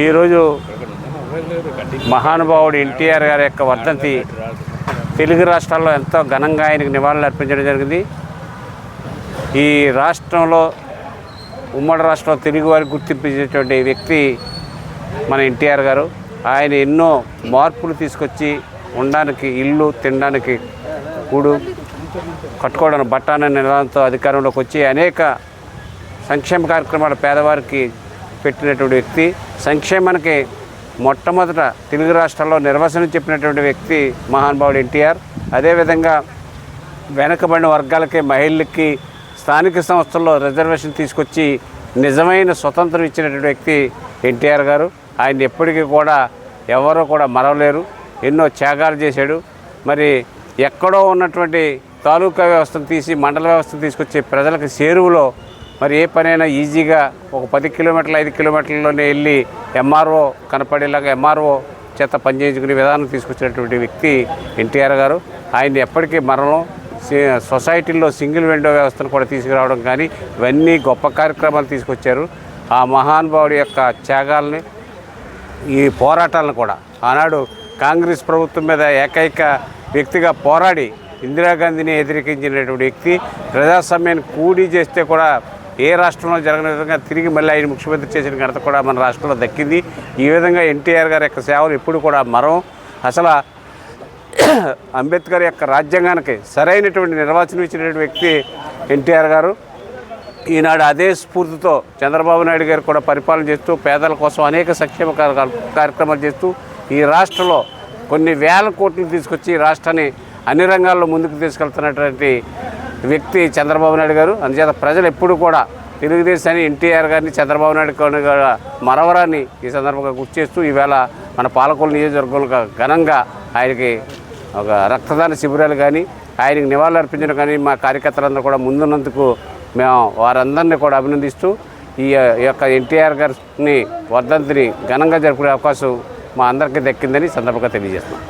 ఈరోజు మహానుభావుడు ఎన్టీఆర్ గారి యొక్క వర్ధంతి తెలుగు రాష్ట్రాల్లో ఎంతో ఘనంగా ఆయనకు నివాళులు అర్పించడం జరిగింది. ఈ రాష్ట్రంలో ఉమ్మడి రాష్ట్రంలో తెలుగు వారికి గుర్తింపించేటువంటి వ్యక్తి మన ఎన్టీఆర్ గారు. ఆయన ఎన్నో మార్పులు తీసుకొచ్చి ఉండడానికి ఇల్లు తినడానికి కూడు కట్టుకోవడానికి బట్టాన నిలదంతో అధికారంలోకి వచ్చి అనేక సంక్షేమ కార్యక్రమాలు పేదవారికి పెట్టినటువంటి వ్యక్తి సంక్షేమానికి మొట్టమొదట తెలుగు రాష్ట్రాల్లో నిర్వచనం చెప్పినటువంటి వ్యక్తి మహానుభావుడు ఎన్టీఆర్. అదేవిధంగా వెనకబడిన వర్గాలకి మహిళలకి స్థానిక సంస్థల్లో రిజర్వేషన్ తీసుకొచ్చి నిజమైన స్వతంత్రం ఇచ్చినటువంటి వ్యక్తి ఎన్టీఆర్ గారు. ఆయన ఎప్పటికీ కూడా ఎవరూ కూడా మరవలేరు. ఎన్నో త్యాగాలు చేశాడు. మరి ఎక్కడో ఉన్నటువంటి తాలూకా వ్యవస్థను తీసి మండల వ్యవస్థను తీసుకొచ్చి ప్రజలకు చేరువలో మరి ఏ పనైనా ఈజీగా ఒక పది కిలోమీటర్లు ఐదు కిలోమీటర్లలోనే వెళ్ళి ఎంఆర్ఓ కనపడేలాగా ఎంఆర్ఓ చేత పనిచేయించుకునే విధానం తీసుకొచ్చినటువంటి వ్యక్తి ఎన్టీఆర్ గారు. ఆయన ఎప్పటికీ మరణం సి- సొసైటీల్లో సింగిల్ విండో వ్యవస్థను కూడా తీసుకురావడం కానీ ఇవన్నీ గొప్ప కార్యక్రమాలు తీసుకొచ్చారు. ఆ మహానుభావుడి యొక్క త్యాగాలని ఈ పోరాటాలను కూడా ఆనాడు కాంగ్రెస్ ప్రభుత్వం మీద ఏకైక వ్యక్తిగా పోరాడి ఇందిరాగాంధీని వ్యతిరేకించినటువంటి వ్యక్తి ప్రజాస్వామ్యాన్ని కూడి చేస్తే కూడా ఏ రాష్ట్రంలో జరగని విధంగా తిరిగి మళ్ళీ ఆయన ముఖ్యమంత్రి చేసిన ఘనత కూడా మన రాష్ట్రంలో దక్కింది. ఈ విధంగా ఎన్టీఆర్ గారి యొక్క సేవలు ఎప్పుడు కూడా మరం అసలు అంబేద్కర్ యొక్క రాజ్యాంగానికి సరైనటువంటి నిర్వచనం ఇచ్చినటువంటి వ్యక్తి ఎన్టీఆర్ గారు. ఈనాడు అదే స్ఫూర్తితో చంద్రబాబు నాయుడు గారు కూడా పరిపాలన చేస్తూ పేదల కోసం అనేక సంక్షేమ కార్య- కార్యక్రమాలు చేస్తూ ఈ రాష్ట్రంలో కొన్ని వేల కోట్లు తీసుకొచ్చి ఈ రాష్ట్రాన్ని అన్ని రంగాల్లో ముందుకు తీసుకెళ్తున్నటువంటి వ్యక్తి చంద్రబాబు నాయుడు గారు. అందుచేత ప్రజలు ఎప్పుడు కూడా తెలుగుదేశాన్ని ఎన్టీఆర్ గారిని చంద్రబాబు నాయుడు గారు మరవరాన్ని ఈ సందర్భంగా గుర్తు చేస్తూ ఈవేళ మన పాలకొల్లు నియోజకవర్గంలో ఘనంగా ఆయనకి ఒక రక్తదాన శిబిరాలు కానీ ఆయనకి నివాళులు అర్పించడం కానీ మా కార్యకర్తలందరూ కూడా ముందున్నందుకు మేము వారందరినీ కూడా అభినందిస్తూ ఈ యొక్క ఎన్టీఆర్ గారిని వర్ధంతిని ఘనంగా జరుపుకునే అవకాశం మా అందరికీ దక్కిందని సందర్భంగా తెలియజేస్తున్నాం.